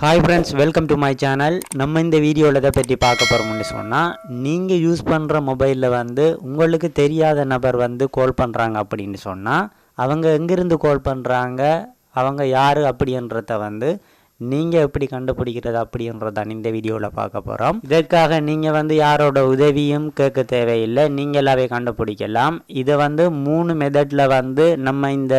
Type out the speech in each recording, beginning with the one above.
Hi friends welcome to my channel நம்ம இந்த வீடியோவில் இதை பற்றி பார்க்க போகிறோம்னு சொன்னால் நீங்கள் யூஸ் பண்ணுற மொபைலில் வந்து உங்களுக்கு தெரியாத நபர் வந்து கால் பண்ணுறாங்க அப்படின்னு சொன்னால் அவங்க எங்கேருந்து கால் பண்ணுறாங்க அவங்க யார் அப்படின்றத வந்து நீங்கள் எப்படி கண்டுபிடிக்கிறது அப்படின்றதான் இந்த வீடியோவில் பார்க்க போகிறோம் இதற்காக நீங்கள் வந்து யாரோட உதவியும் கேட்க தேவையில்லை. நீங்களாவே கண்டுபிடிக்கலாம். இதை வந்து மூணு மெத்தடில் வந்து நம்ம இந்த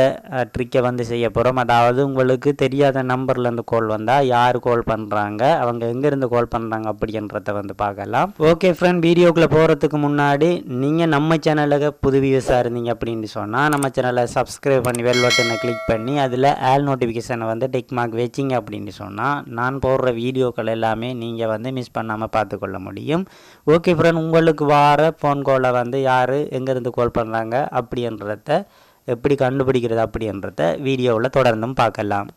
ட்ரிக்கை வந்து செய்ய போகிறோம் அதாவது உங்களுக்கு தெரியாத நம்பர்லேருந்து கால் வந்தால் யார் கால் பண்ணுறாங்க அவங்க எங்கேருந்து கால் பண்ணுறாங்க அப்படின்றத வந்து பார்க்கலாம். ஓகே ஃப்ரெண்ட் வீடியோக்குள்ளே போகிறதுக்கு முன்னாடி நீங்கள் நம்ம சேனலுக்கு புது வியூஸாக இருந்தீங்க அப்படின்னு சொன்னால் நம்ம சேனலை சப்ஸ்கிரைப் பண்ணி வெல் பட்டனை கிளிக் பண்ணி அதில் ஆல் நோட்டிஃபிகேஷனை வந்து டெக் மார்க் வச்சிங்க அப்படின்னு சொன்னால் நான் போடுற வீடியோக்கள் எல்லாமே நீங்கள் வந்து மிஸ் பண்ணாமல் பார்த்துக்கொள்ள முடியும். ஓகே ஃப்ரெண்ட் உங்களுக்கு வார ஃபோன் காலை வந்து யார் எங்கேருந்து கால் பண்ணுறாங்க அப்படின்றத எப்படி கண்டுபிடிக்கிறது அப்படின்றத வீடியோவில் தொடர்ந்தும் பார்க்கலாம்.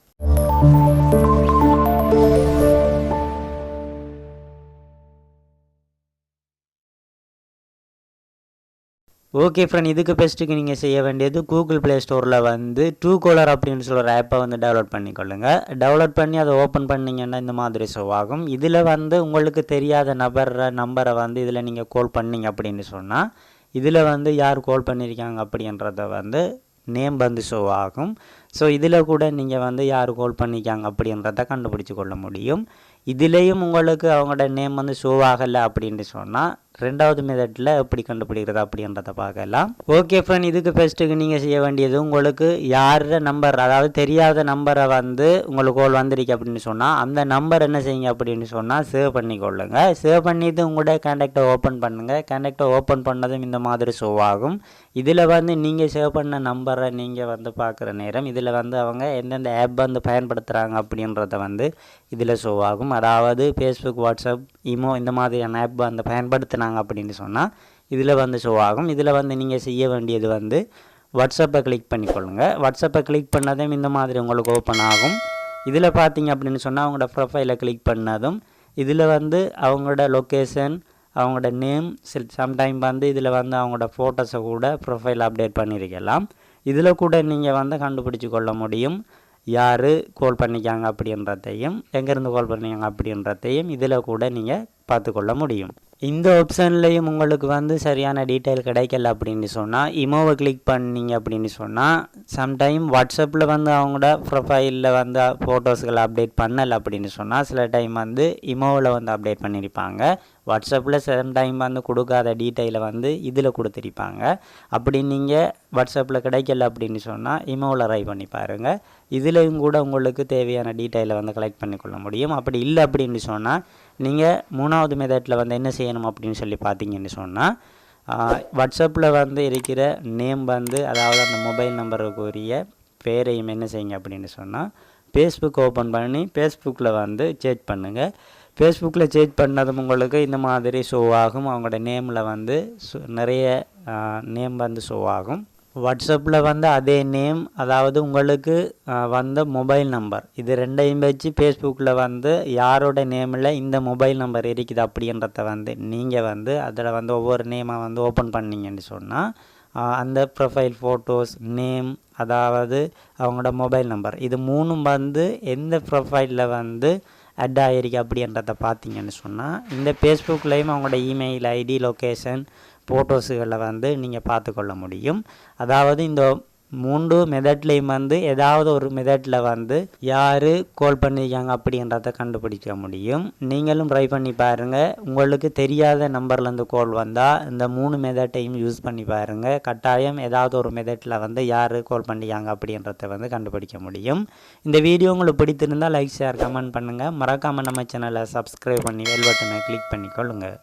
ஓகே ஃப்ரெண்ட் இதுக்கு பெஸ்ட்டுக்கு நீங்கள் செய்ய வேண்டியது கூகுள் ப்ளே ஸ்டோரில் வந்து ட்ரூ கோலர் அப்படின்னு சொல்கிற ஆப்பை வந்து டவுன்லோட் பண்ணிக்கொள்ளுங்க. டவுன்லோட் பண்ணி அதை ஓப்பன் பண்ணிங்கன்னா இந்த மாதிரி ஷோ ஆகும். இதில் வந்து உங்களுக்கு தெரியாத நபர் நம்பரை வந்து இதில் நீங்கள் கால் பண்ணீங்க அப்படின்னு சொன்னால் இதில் வந்து யார் கால் பண்ணியிருக்காங்க அப்படின்றத வந்து நேம் வந்து ஷோ ஆகும். ஸோ இதில் கூட நீங்கள் வந்து யார் கால் பண்ணிக்காங்க அப்படின்றத கண்டுபிடிச்சி கொள்ள முடியும். இதுலேயும் உங்களுக்கு அவங்களோட நேம் வந்து ஷோ ஆகலை அப்படின்ட்டு சொன்னால் ரெண்டாவது மெத்தடில் எப்படி கண்டுபிடிக்கிறது அப்படின்றத பார்க்கலாம். ஓகே ஃப்ரெண்ட் இதுக்கு ஃபஸ்ட்டுக்கு நீங்கள் செய்ய வேண்டியது உங்களுக்கு யார நம்பர் அதாவது தெரியாத நம்பரை வந்து உங்களுக்கு கோல் வந்திருக்கு அப்படின்னு சொன்னால் அந்த நம்பர் என்ன செய்யுங்க அப்படின்னு சொன்னால் சேவ் பண்ணிக்கொள்ளுங்க. சேவ் பண்ணிவிட்டு உங்களோட கான்டாக்டை ஓப்பன் பண்ணுங்கள் கான்டாக்டை ஓப்பன் பண்ணதும் இந்த மாதிரி ஷோ ஆகும். இதில் வந்து நீங்கள் சேவ் பண்ண நம்பரை நீங்கள் வந்து பார்க்குற நேரம் இதில் இதில் வந்து அவங்க எந்தெந்த ஆப் வந்து பயன்படுத்துகிறாங்க அப்படின்றத வந்து இதில் ஷோ ஆகும். அதாவது ஃபேஸ்புக் வாட்ஸ்அப் இமோ இந்த மாதிரியான ஆப் வந்து பயன்படுத்தினாங்க அப்படின்னு சொன்னால் இதில் வந்து ஷோ ஆகும். இதில் வந்து நீங்கள் செய்ய வேண்டியது வந்து வாட்ஸ்அப்பை கிளிக் பண்ணிக்கொள்ளுங்க. வாட்ஸ்அப்பை கிளிக் பண்ணதும் இந்த மாதிரி உங்களுக்கு ஓப்பன் ஆகும். இதில் பார்த்தீங்க அப்படின்னு சொன்னால் அவங்களோட ப்ரொஃபைலை கிளிக் பண்ணதும் இதில் வந்து அவங்களோட லொக்கேஷன் அவங்களோட நேம் சில சம்டைம் வந்து இதில் வந்து அவங்களோட ஃபோட்டோஸை கூட ப்ரொஃபைல் அப்டேட் பண்ணியிருக்கலாம். இதில் கூட நீங்கள் வந்து கண்டுபிடிச்சி கொள்ள முடியும். யார் கால் பண்ணிக்காங்க அப்படின்றதையும் எங்கேருந்து கால் பண்ணிக்காங்க அப்படின்றதையும் இதில் கூட நீங்கள் பார்த்துக்கொள்ள முடியும். இந்த ஆப்ஷன்லேயும் உங்களுக்கு வந்து சரியான டீட்டெயில் கிடைக்கல அப்படின்னு சொன்னால் இமோவை கிளிக் பண்ணீங்க அப்படின்னு சொன்னால் சம்டைம் வாட்ஸ்அப்பில் வந்து அவங்களோட ப்ரொஃபைலில் வந்து ஃபோட்டோஸ்களை அப்டேட் பண்ணலை அப்படின்னு சொன்னால் சில டைம் வந்து இமோவில் வந்து அப்டேட் பண்ணியிருப்பாங்க வாட்ஸ்அப்பில் சம்டைம் வந்து கொடுக்காத டீட்டெயிலை வந்து இதில் கொடுத்துருப்பாங்க. அப்படி நீங்கள் வாட்ஸ்அப்பில் கிடைக்கல அப்படின்னு சொன்னால் இமோவில் ட்ரை பண்ணி பாருங்கள் இதுலேயும் கூட உங்களுக்கு தேவையான டீட்டெயிலை வந்து கலெக்ட் பண்ணிக்கொள்ள முடியும். அப்படி இல்லை அப்படின்னு சொன்னால் நீங்கள் மூணாவது மெதட்டில் வந்து என்ன செய்யணும் அப்படின்னு சொல்லி பார்த்தீங்கன்னு சொன்னால் வாட்ஸ்அப்பில் வந்து இருக்கிற நேம் வந்து அதாவது அந்த மொபைல் நம்பருக்குரிய பேரையும் என்ன செய்யுங்க அப்படின்னு சொன்னால் ஃபேஸ்புக் ஓப்பன் பண்ணி ஃபேஸ்புக்கில் வந்து சேட் பண்ணுங்கள் ஃபேஸ்புக்கில் சேட் பண்ணதும் உங்களுக்கு இந்த மாதிரி ஷோ ஆகும். அவங்களோட நேமில் வந்து நிறைய நேம் வந்து ஷோ ஆகும். வாட்ஸ்அப்பில் வந்து அதே நேம் அதாவது உங்களுக்கு வந்த மொபைல் நம்பர். இது ரெண்டையும் வச்சு ஃபேஸ்புக்கில் வந்து யாரோட நேமில் இந்த மொபைல் நம்பர் இருக்குது அப்படின்றத வந்து நீங்கள் வந்து அதில் வந்து ஒவ்வொரு நேமாக வந்து ஓப்பன் பண்ணிங்கன்னு சொன்னால் அந்த ப்ரொஃபைல் ஃபோட்டோஸ் நேம் அதாவது அவங்களோட மொபைல் நம்பர். இது மூணும் வந்து எந்த ப்ரொஃபைலில் வந்து அட் ஆகிருக்கு அப்படின்றத பார்த்தீங்கன்னு சொன்னால் இந்த ஃபேஸ்புக்லேயும் அவங்களோட இமெயில் ஐடி லொக்கேஷன் ஃபோட்டோஸுகளை வந்து நீங்கள் பார்த்துக்கொள்ள முடியும். அதாவது இந்த மூன்று மெதட்லேயும் வந்து ஏதாவது ஒரு மெதட்டில் வந்து யார் கால் பண்ணியிருக்காங்க அப்படின்றத கண்டுபிடிக்க முடியும். நீங்களும் ட்ரை பண்ணி பாருங்கள் உங்களுக்கு தெரியாத நம்பர்லேருந்து கால் வந்தால் இந்த மூணு மெதட்டையும் யூஸ் பண்ணி பாருங்கள் கட்டாயம் ஏதாவது ஒரு மெதட்டில் வந்து யார் கால் பண்ணிக்காங்க அப்படின்றத வந்து கண்டுபிடிக்க முடியும். இந்த வீடியோ உங்களுக்கு பிடித்திருந்தால் லைக் ஷேர் கமெண்ட் பண்ணுங்கள் மறக்காமல் நம்ம சேனலை சப்ஸ்கிரைப் பண்ணி வெல் பட்டனை கிளிக் பண்ணிக்கொள்ளுங்கள்